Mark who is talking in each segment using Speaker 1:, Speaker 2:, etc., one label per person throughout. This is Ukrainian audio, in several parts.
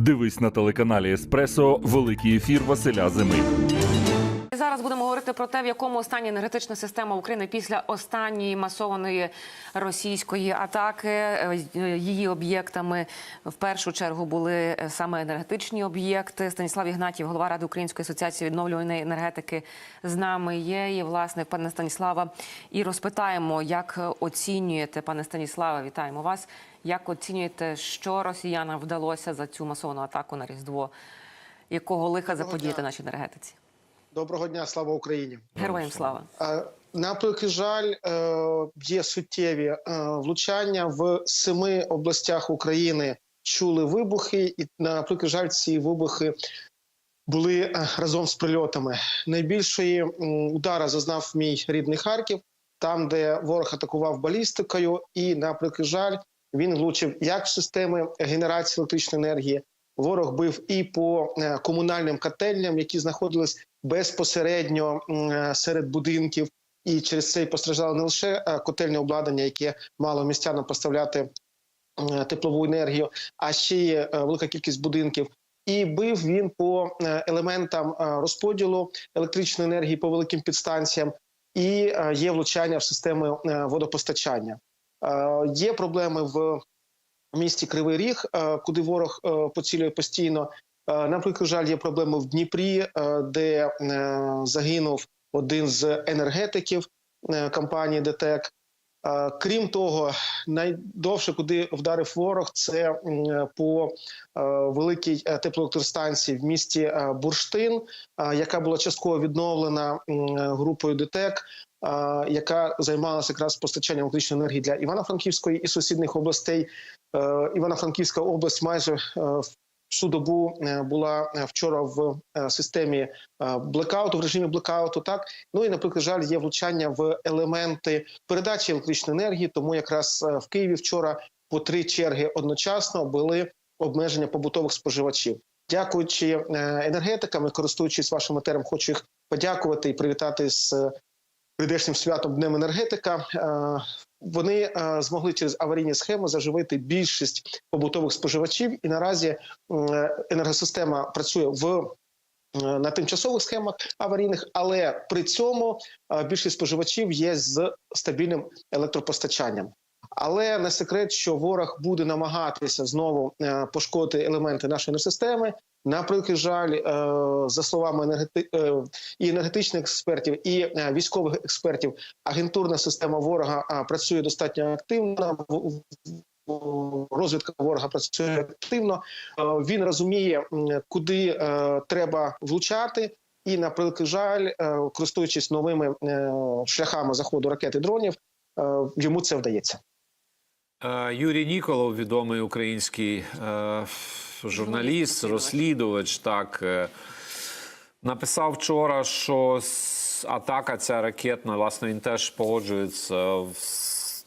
Speaker 1: Дивись на телеканалі Еспресо Великий ефір Василя Зими.
Speaker 2: Зараз будемо говорити про те, в якому стані енергетична система України після останньої масованої російської атаки. Е, Її об'єктами в першу чергу були е, саме енергетичні об'єкти. Станіслав Ігнатів, голова ради Української асоціації відновлюваної енергетики, з нами є. І власне пане Станіслава, і розпитаємо, як оцінюєте, пане Станіславе, вітаємо вас. Як оцінюєте, що росіянам вдалося за цю масовану атаку на Різдво? Якого лиха заподіяти нашій енергетиці?
Speaker 3: Доброго дня, слава Україні.
Speaker 2: Героям слава.
Speaker 3: Е, На превеликий жаль, е, є суттєві е, влучання в семи областях України. Чули вибухи, і на превеликий жаль, ці вибухи були разом з прильотами. Найбільшої удара зазнав мій рідний Харків, там, де ворог атакував балістикою, і на превеликий жаль, він влучив як в системи генерації електричної енергії. Ворог бив і по е, комунальним котельням, які знаходились безпосередньо е, серед будинків, і через це й постраждало не лише е, котельне обладнання, яке мало містянам поставляти теплову енергію, а ще е, велика кількість будинків. І бив він по елементам розподілу електричної енергії по великим підстанціям, і є влучання в системи водопостачання. Е, Є проблеми в місті Кривий Ріг, е, куди ворог е, поцілює постійно. На прикладі жаль, є проблеми в Дніпрі, де загинув один з енергетиків компанії ДТЕК. Крім того, найдовше, куди вдарив ворог, це по великій теплоелектростанції в місті Бурштин, яка була частково відновлена групою ДТЕК, яка займалася якраз постачанням електричної енергії для Івано-Франківської і сусідніх областей. Е, Івано-Франківська область майже е, всю добу е, була вчора в системі блекауту, в режимі блекауту. Так ну і наприклад, жаль, є влучання в елементи передачі електричної енергії. Тому якраз в Києві вчора по три черги одночасно були обмеження побутових споживачів. Дякуючи енергетикам і користуючись вашим етером, хочу їх подякувати і привітати з прийдешнім святом Днем енергетика. Е, Вони е, змогли через аварійні схеми заживити більшість побутових споживачів, і наразі е, енергосистема працює в на тимчасових схемах аварійних, але при цьому більшість споживачів є з стабільним електропостачанням. Але не секрет, що ворог буде намагатися знову пошкодити елементи нашої енергосистеми. На превеликий жаль, е, за словами енергети... е, і енергетичних експертів, і е, військових експертів, агентурна система ворога працює достатньо активно. Розвідка ворога працює активно. Він розуміє, куди треба влучати, і на превеликий жаль, користуючись новими шляхами заходу ракет і дронів, йому це вдається.
Speaker 4: Юрій Ніколов, відомий український журналіст, розслідувач, так е, написав вчора, що атака ця ракетна, власне, він теж погоджується.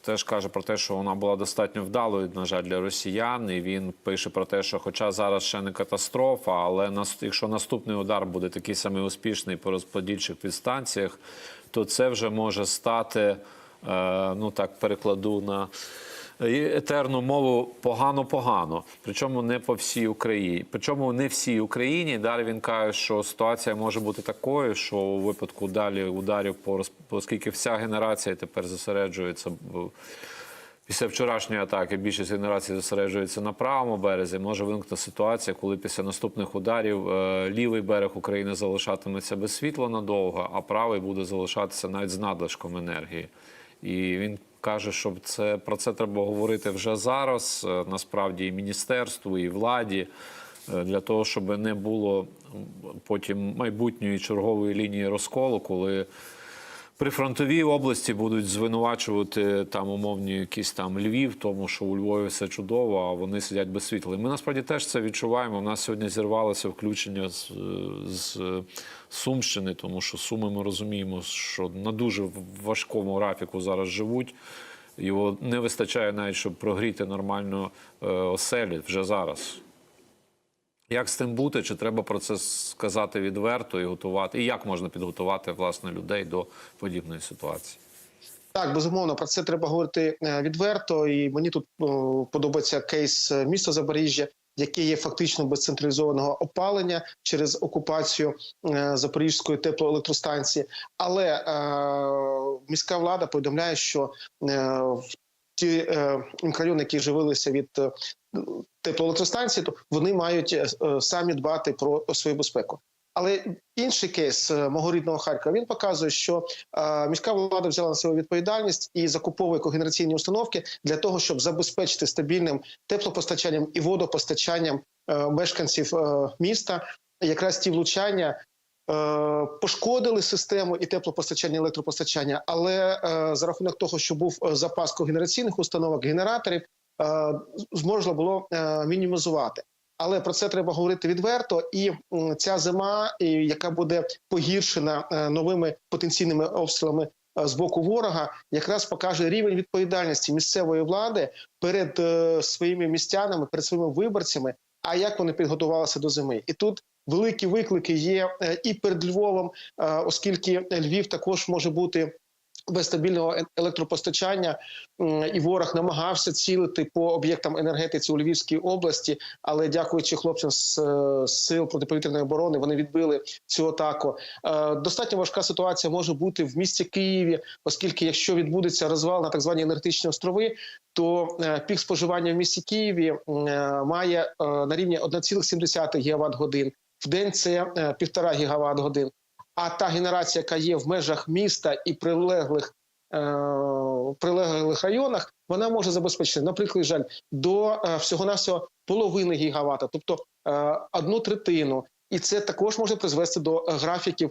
Speaker 4: Теж каже про те, що вона була достатньо вдалою, на жаль, для росіян. І він пише про те, що, хоча зараз ще не катастрофа, але якщо наступний удар буде такий самий успішний по розподільчих підстанціях, то це вже може стати, е, ну так перекладу на етерну мову погано-погано. Причому не по всій Україні. Причому не всій Україні. Далі він каже, що ситуація може бути такою, що у випадку далі ударів по оскільки вся генерація тепер зосереджується. Після вчорашньої атаки більшість генерації зосереджується на правому березі. Може виникнути ситуація, коли після наступних ударів е, лівий берег України залишатиметься без світла надовго, а правий буде залишатися навіть з надлишком енергії. І він каже, що це про це треба говорити вже зараз. е, Насправді і міністерству, і владі. е, Для того, щоб не було потім майбутньої чергової лінії розколу, коли прифронтові області будуть звинувачувати там умовні якісь там Львів, тому що у Львові все чудово, а вони сидять без світла. І Ми насправді теж це відчуваємо. У нас сьогодні зірвалося включення з, з Сумщини, тому що Суми ми розуміємо, що на дуже важкому графіку зараз живуть. Його не вистачає навіть, щоб прогріти нормально е, оселі вже зараз. Як з тим бути? Чи треба про це сказати відверто і готувати? І як можна підготувати власне людей до подібної ситуації?
Speaker 3: Так, безумовно, про це треба говорити е, відверто. І мені тут подобається кейс е, міста Запоріжжя, яке є фактично без централізованого опалення через окупацію е, Запорізької теплоелектростанції. Але е, міська влада повідомляє, що е, в ті е, мікрорайони, які живилися від е, теплоелектростанції, то вони мають е, е, самі дбати про свою безпеку. Але інший кейс е, мого рідного Харкова він показує, що міська влада взяла на себе відповідальність і закуповує когенераційні установки для того, щоб забезпечити стабільним теплопостачанням і водопостачанням мешканців міста. Якраз ті влучання пошкодили систему і теплопостачання, і електропостачання, але за рахунок того, що був запас когенераційних установок, генераторів, зможна було е, мінімізувати. Але про це треба говорити відверто. І ця зима, яка буде погіршена е, новими потенційними обстрілами е, з боку ворога, якраз покаже рівень відповідальності місцевої влади перед е, своїми містянами, перед своїми виборцями. А як вони підготувалися до зими? І тут великі виклики є е, і перед Львовом, е, оскільки Львів також може бути. Без стабільного електропостачання і ворог намагався цілити по об'єктам енергетиці у Львівській області, але дякуючи хлопцям з е, сил протиповітряної оборони, вони відбили цю атаку. Е, Достатньо важка ситуація може бути в місті Києві, оскільки якщо відбудеться розвал на так звані енергетичні острови, то е, пік споживання в місті Києві має на рівні 1,7 гігаватт годин. В день це півтора гігаватт годин. А та генерація, яка є в межах міста і прилеглих е, прилеглих районах, вона може забезпечити, наприклад, жаль, до е, всього навсього половини гігавата, тобто е, одну третину. І це також може призвести до графіків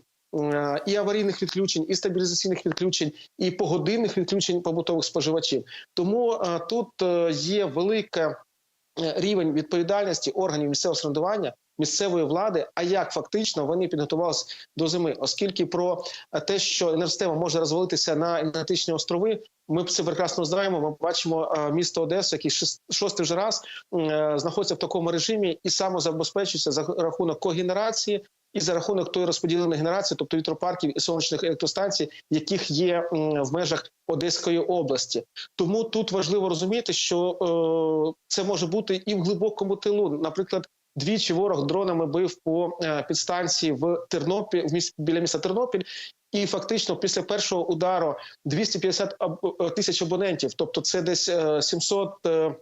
Speaker 3: і аварійних відключень, і стабілізаційних відключень, і погодинних відключень побутових споживачів. Тому тут є велика рівень відповідальності органів місцевого самоврядування, місцевої влади. А як фактично вони підготувалися до зими, оскільки про е, те, що енергосистема може розвалитися на енергетичні острови, ми це прекрасно знаємо. Ми бачимо е, місто Одесу, який шостий вже раз е, знаходиться в такому режимі і самозабезпечується за рахунок когенерації. І за рахунок тої розподіленої генерації, тобто вітропарків і сонячних електростанцій, яких є в межах Одеської області, тому тут важливо розуміти, що е, це може бути і в глибокому тилу. Наприклад, двічі ворог дронами бив по е, підстанції в Тернопіль в міс, біля міста Тернопіль. І фактично після першого удару 250 аб- е, тисяч абонентів, тобто це десь е, 700 е,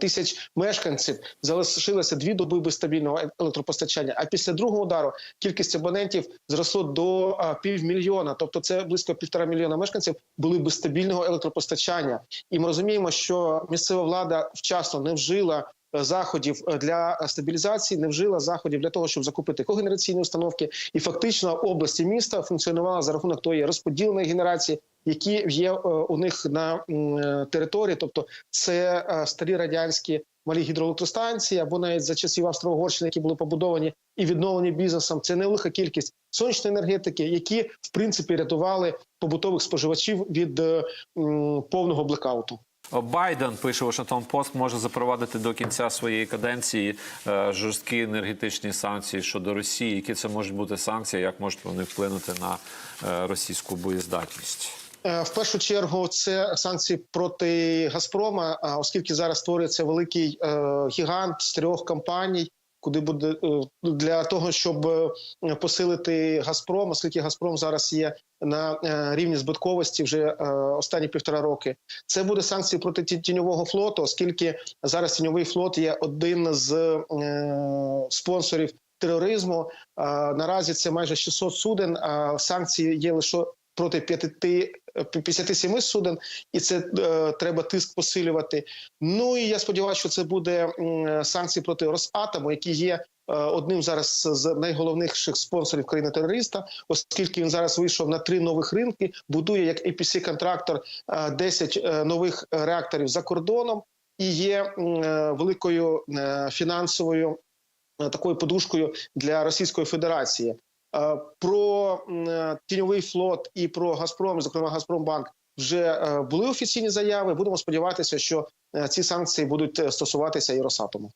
Speaker 3: тисяч мешканців, залишилося дві доби без стабільного електропостачання. А після другого удару кількість абонентів зросло до півмільйона, тобто це близько півтора мільйона мешканців були без стабільного електропостачання. І ми розуміємо, що місцева влада вчасно не вжила заходів е, для стабілізації, не вжила заходів для того, щоб закупити когенераційні установки, і фактично область і міста функціонувала за рахунок тої розподіленої генерації, які є е, у них на е, території, тобто це старі радянські малі гідроелектростанції, або навіть за часів Австро-Угорщини, які були побудовані і відновлені бізнесом. Це невелика кількість сонячної енергетики, які в принципі рятували побутових споживачів від повного блекауту.
Speaker 4: Байден пише Вашингтон Пост може запровадити до кінця своєї каденції е, жорсткі енергетичні санкції щодо Росії. Які це можуть бути санкції? Як можуть вони вплинути на е, російську боєздатність?
Speaker 3: Е, В першу чергу це санкції проти Газпрома, оскільки зараз створюється великий гігант з трьох компаній, куди буде е, для того, щоб е, посилити Газпром, оскільки Газпром зараз є на е, рівні збитковості вже останні півтора роки. Це буде санкції проти тіньового флоту, оскільки зараз тіньовий флот є один з спонсорів тероризму. Наразі це майже 600 суден. А санкції є лише проти 5, 57 суден, і це е, треба тиск посилювати. Ну і я сподіваюся, що це буде м, санкції проти Росатому, які є. е, Одним зараз з найголовніших спонсорів країни терориста, оскільки він зараз вийшов на три нових ринки, будує як apc контрактор 10 е, нових е, реакторів за кордоном і є е, великою е, фінансовою е, такою подушкою для Російської Федерації. Е, Про е, тіньовий флот і про Газпром, зокрема Газпромбанк, вже е, були офіційні заяви. Будемо сподіватися, що ці санкції будуть стосуватися і Росатому.